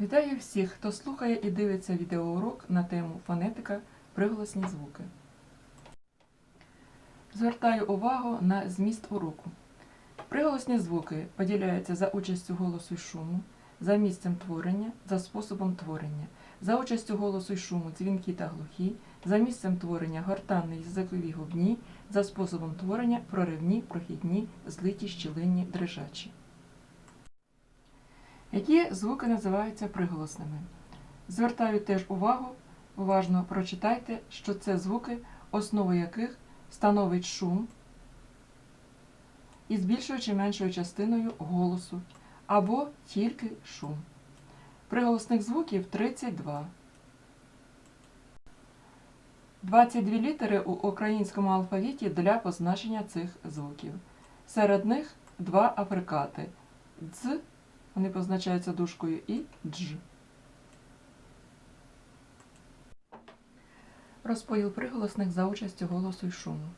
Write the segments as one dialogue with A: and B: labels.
A: Вітаю всіх, хто слухає і дивиться відеоурок на тему фонетика приголосні звуки. Звертаю увагу на зміст уроку. Приголосні звуки поділяються за участю голосу й шуму, за місцем творення, за способом творення, за участю голосу й шуму дзвінкі та глухі, за місцем творення гортанні язикові губні, за способом творення проривні, прохідні, злиті, щілинні, дрижачі. Які звуки називаються приголосними? Звертаю теж увагу, уважно прочитайте, що це звуки, основу яких становить шум із більшою чи меншою частиною голосу або тільки шум. Приголосних звуків 32. 22 літери у українському алфавіті для позначення цих звуків. Серед них два африкати дз вони позначаються дужкою і дж. Розподіл приголосних за участю голосу і шуму.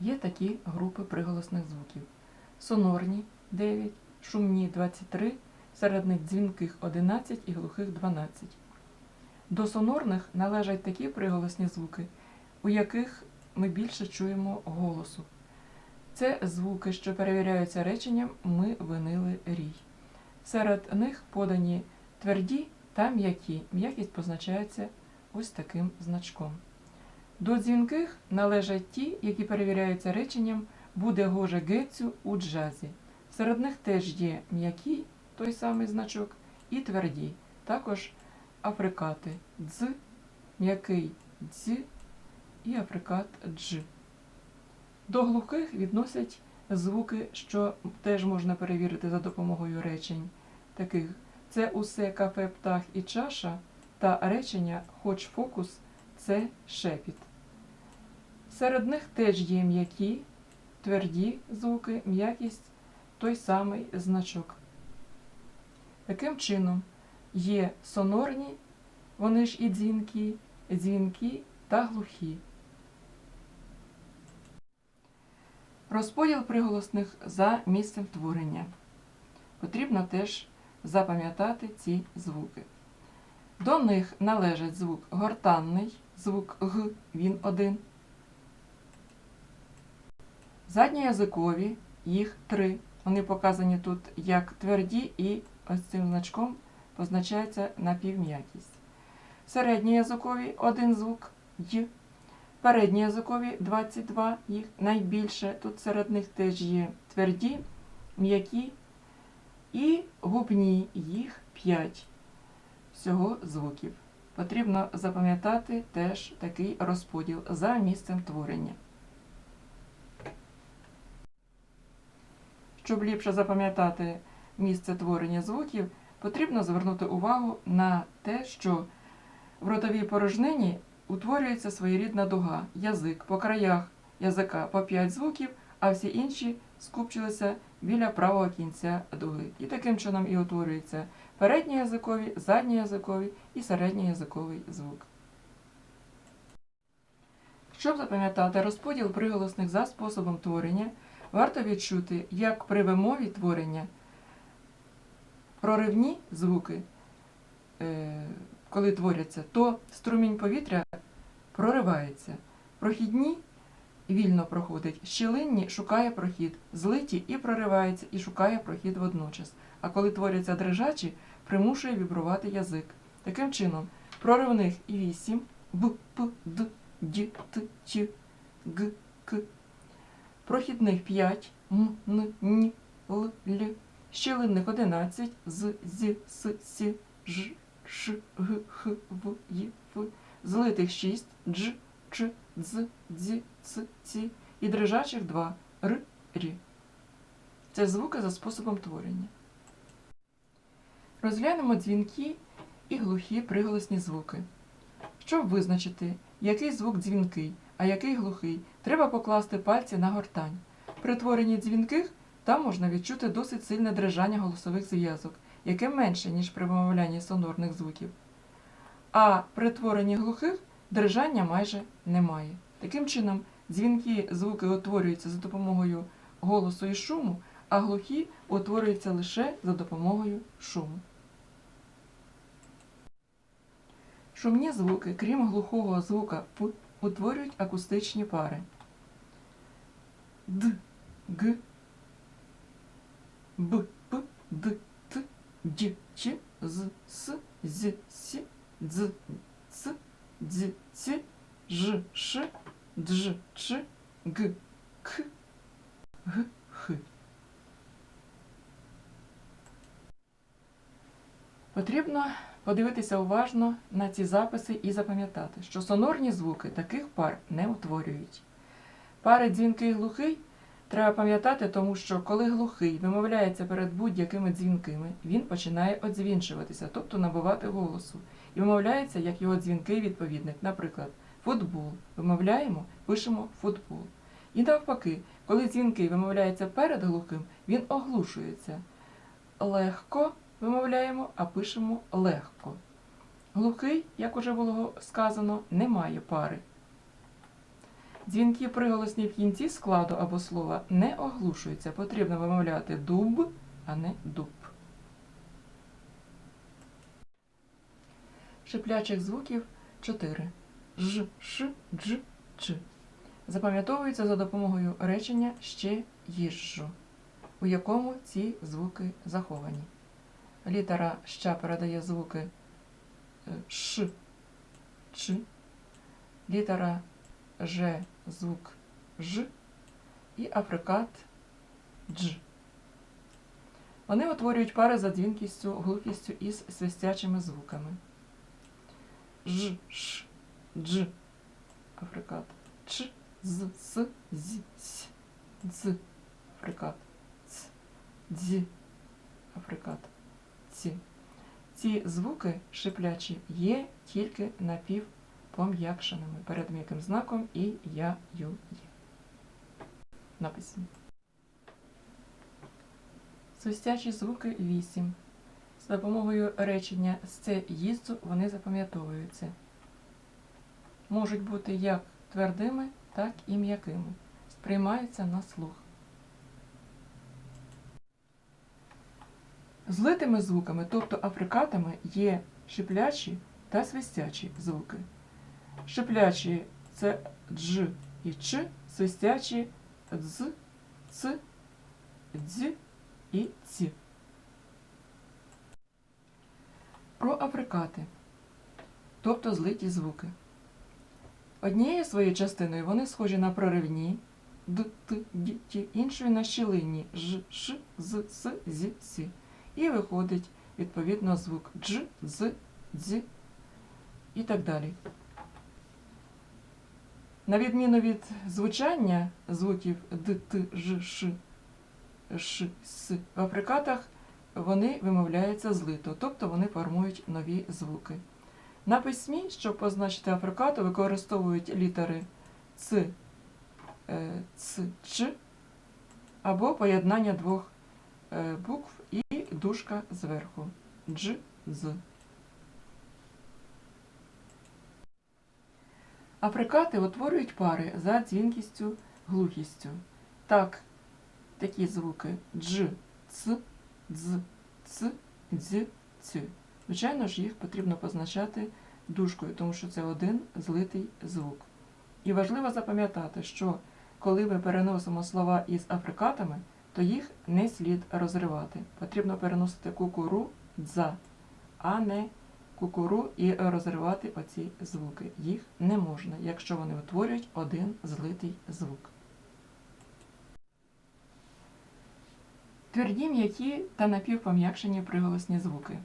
A: Є такі групи приголосних звуків: сонорні 9, шумні 23, серед них дзвінких 11 і глухих 12. До сонорних належать такі приголосні звуки, у яких ми більше чуємо голосу. Це звуки, що перевіряються реченням ми винили рій. Серед них подані тверді та м'які. М'якість позначається ось таким значком. До дзвінких належать ті, які перевіряються реченням буде гоже гецю у джазі. Серед них теж є м'які, той самий значок, і тверді, також африкати дз, м'який дз і африкат дж. До глухих відносять звуки, що теж можна перевірити за допомогою речень. Таких це усе кафе, птах і чаша, та речення хоч фокус це шепіт. Серед них теж є м'які, тверді звуки, м'якість той самий значок. Таким чином, є сонорні, вони ж і дзвінки, дзвінки та глухі. Розподіл приголосних за місцем творення. Потрібно теж запам'ятати ці звуки. До них належить звук гортанний, звук Г, він один. Задньоязикові, їх три. Вони показані тут як тверді і ось цим значком позначається напівм'якість. Середньоязикові один звук Й. Передньоязикові 22, їх найбільше. Тут серед них теж є тверді, м'які і губні, їх 5 всього звуків. Потрібно запам'ятати теж такий розподіл за місцем творення. Щоб ліпше запам'ятати місце творення звуків, потрібно звернути увагу на те, що в ротовій порожнині утворюється своєрідна дуга, язик по краях язика по 5 звуків, а всі інші скупчилися біля правого кінця дуги. І таким чином і утворюється передньоязиковий, задньоязиковий і середньоязиковий звук. Щоб запам'ятати розподіл приголосних за способом творення, варто відчути, як при вимові творення проривні звуки, е, коли творяться, то струмінь повітря проривається. Прохідні вільно проходить, щілинні шукає прохід, злиті і проривається, і шукає прохід водночас. А коли творяться дрижачі, примушує вібрувати язик. Таким чином, проривних і вісім б, п, д, д, т, ч, г, к. Прохідних 5 м, н, н, л, л. Щілинних 11 з, з, с, с, ж, ш, г, х, в, й, ф. Злитих 6 дж, ч, дз, дз, ц, ці. І дрижачих 2 р, рі. Це звуки за способом творення. Розглянемо дзвінки і глухі приголосні звуки. Щоб визначити, який звук дзвінкий, а який глухий, треба покласти пальці на гортань. При творенні дзвінких там можна відчути досить сильне дрижання голосових зв'язок, яке менше, ніж при вимовлянні сонорних звуків. А при творенні глухих дрижання майже немає. Таким чином, дзвінкі звуки утворюються за допомогою голосу і шуму, а глухі утворюються лише за допомогою шуму. Шумні звуки, крім глухого звука утворюють акустичні пари. Д, Г, Б, П, Д, Т, Дж, Ч, З, С, З, С, Дз, Ц, Дз, Ц, Ж, Ш, Дж, Ч, Г, К, Г, Х. Потрібно подивитися уважно на ці записи і запам'ятати, що сонорні звуки таких пар не утворюють. Пари дзвінкий глухий треба пам'ятати, тому що коли глухий вимовляється перед будь-якими дзвінкими, він починає одзвінчуватися, тобто набувати голосу, і вимовляється як його дзвінкий відповідник. Наприклад, футбол. Вимовляємо, пишемо футбол. І навпаки, коли дзвінкий вимовляється перед глухим, він оглушується. Легко вимовляємо, а пишемо легко. Глухий, як уже було сказано, не має пари. Дзвінки приголосні в кінці складу або слова не оглушуються. Потрібно вимовляти дуб, а не дуб. Шиплячих звуків 4. Ж, ш, дж, ч. Запам'ятовуються за допомогою речення ще їжджу, у якому ці звуки заховані. Літера ща передає звуки е, ш, ч, літера ж звук ж і африкат дж. Вони утворюють пари за дзвінкістю, глухістю із свистячими звуками. Ж, ш, дж, африкат, ч, з, с, з, с, дз, африкат, ц, дз, африкат, ці. Ці звуки шиплячі є тільки напівпом'якшеними перед м'яким знаком і я, ю, є. Написано. Свистячі звуки 8. З допомогою речення з це їздзу вони запам'ятовуються. Можуть бути як твердими, так і м'якими. Сприймаються на слух. Злитими звуками, тобто африкатами, є шиплячі та свистячі звуки. Шиплячі це дж і ч, свистячі дз, ц, дз і ці. Про африкати, тобто злиті звуки. Однією своєю частиною вони схожі на проривні д, т, д, т, іншою на щілинні ж, ш, з, с, з, сі. І виходить відповідно звук дж, з, дз і так далі. На відміну від звучання звуків д, т, ж, ш, ш, с, в африкатах вони вимовляються злито, тобто вони формують нові звуки. На письмі, щоб позначити африкату, використовують літери Ц, е, Ц, Ч або поєднання двох е, букв і дужка зверху Дж, З. Африкати утворюють пари за дзвінкістю, глухістю. Так, такі звуки дж, ц, дз, ц, дз, ц. Звичайно ж, їх потрібно позначати дужкою, тому що це один злитий звук. І важливо запам'ятати, що коли ми переносимо слова із африкатами, то їх не слід розривати. Потрібно переносити кукуру дза, а не кукуру і розривати оці звуки. Їх не можна, якщо вони утворюють один злитий звук. Тверді м'які та напівпом'якшені приголосні звуки.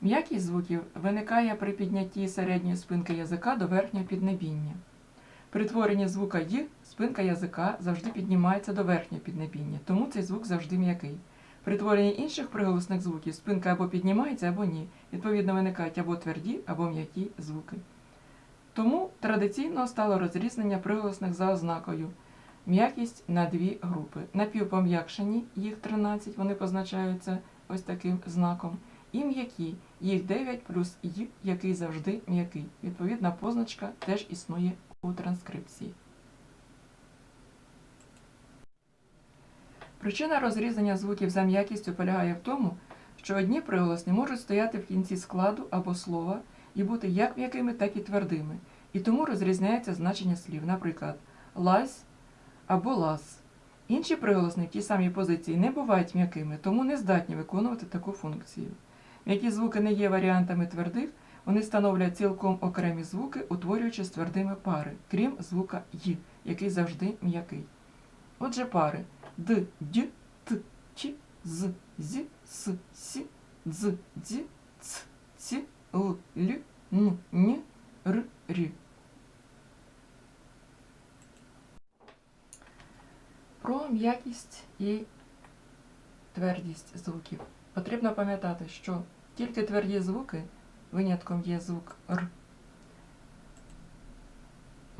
A: М'якість звуків виникає при піднятті середньої спинки язика до верхнього піднебіння. При творенні звука «й» спинка язика завжди піднімається до верхнього піднебіння, тому цей звук завжди м'який. При творенні інших приголосних звуків спинка або піднімається, або ні. Відповідно, виникають або тверді, або м'які звуки. Тому традиційно стало розрізнення приголосних за ознакою. М'якість на дві групи. Напівпом'якшені, їх 13, вони позначаються ось таким знаком. І м'які, їх 9 плюс «й», який завжди м'який. Відповідна позначка теж існує у транскрипції. Причина розрізнення звуків за м'якістю полягає в тому, що одні приголосні можуть стояти в кінці складу або слова, і бути як м'якими, так і твердими. І тому розрізняється значення слів, наприклад, лазь або лаз. Інші приголосні в тій самій позиції не бувають м'якими, тому не здатні виконувати таку функцію. М'які звуки не є варіантами твердих, вони становлять цілком окремі звуки, утворюючи з твердими пари, крім звука й, який завжди м'який. Отже, пари д, д, т, ч, з, з, с, с, дз, дз, ц, ц, л, л, н, н, р, р. Про м'якість і твердість звуків. Потрібно пам'ятати, що тільки тверді звуки, винятком є звук Р,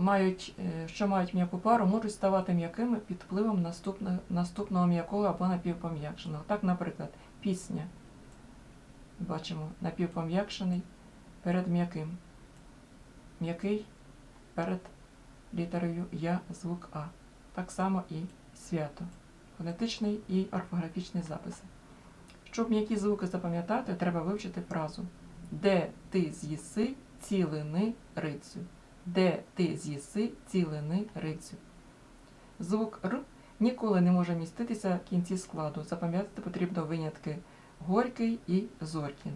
A: мають, е, що мають м'яку пару, можуть ставати м'якими під впливом наступного, наступного м'якого або напівпом'якшеного. Так, наприклад, пісня. Бачимо напівпом'якшений перед м'яким. М'який перед літерою Я звук А. Так само і свято. Фонетичний і орфографічний записи. Щоб м'які звуки запам'ятати, треба вивчити фразу Де ти з'їси цілини рицю. Де ти з'їси цілини рицю. Звук Р ніколи не може міститися в кінці складу. Запам'ятати потрібно винятки Горький і Зоркін.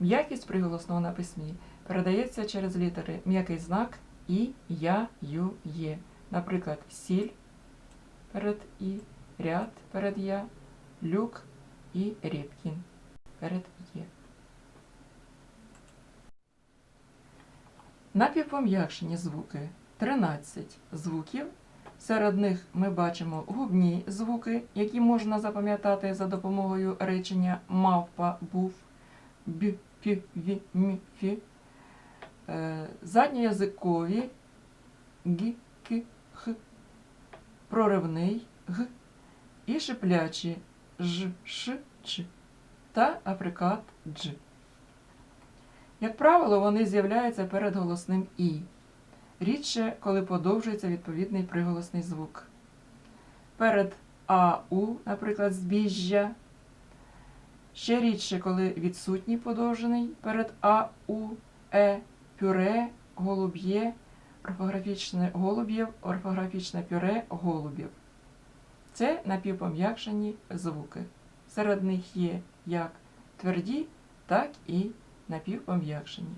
A: М'якість приголосного на письмі передається через літери м'який знак І, Я, Ю, Є. Наприклад, сіль перед І, ряд перед Я, люк і Рєпкін перед Є. Напівпом'якшені звуки 13 звуків. Серед них ми бачимо губні звуки, які можна запам'ятати за допомогою речення мавпа був б, пі, ві, мі, фі. Е, Задньоязикові г, к, х, проривний г і шиплячі ж, ш, ч та априкат дж. Як правило, вони з'являються перед голосним і. Рідше, коли подовжується відповідний приголосний звук. Перед АУ, наприклад, збіжжя. Ще рідше, коли відсутній подовжений перед АУ, Е, пюре, голуб'є, орфографічне голуб'єв, орфографічне пюре голубів. Це напівпом'якшені звуки. Серед них є як тверді, так і напівпом'якшені.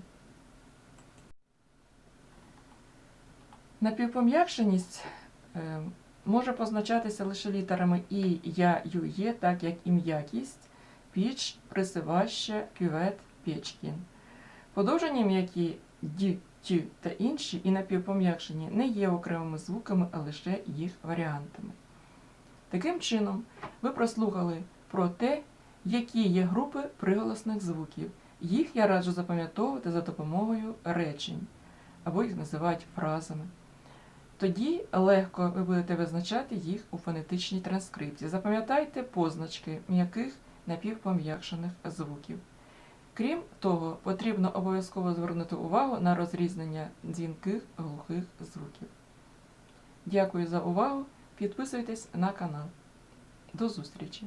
A: Напівпом'якшеність е, може позначатися лише літерами І, Я, Ю, Є, так як і м'якість, піч, присиваще, кювет, печкін. Подовжені м'які ді, ті та інші і напівпом'якшені не є окремими звуками, а лише їх варіантами. Таким чином, ви прослухали про те, які є групи приголосних звуків. Їх я раджу запам'ятовувати за допомогою речень, або їх називають фразами. Тоді легко ви будете визначати їх у фонетичній транскрипції. Запам'ятайте позначки м'яких напівпом'якшених звуків. Крім того, потрібно обов'язково звернути увагу на розрізнення дзвінких глухих звуків. Дякую за увагу. Підписуйтесь на канал. До зустрічі!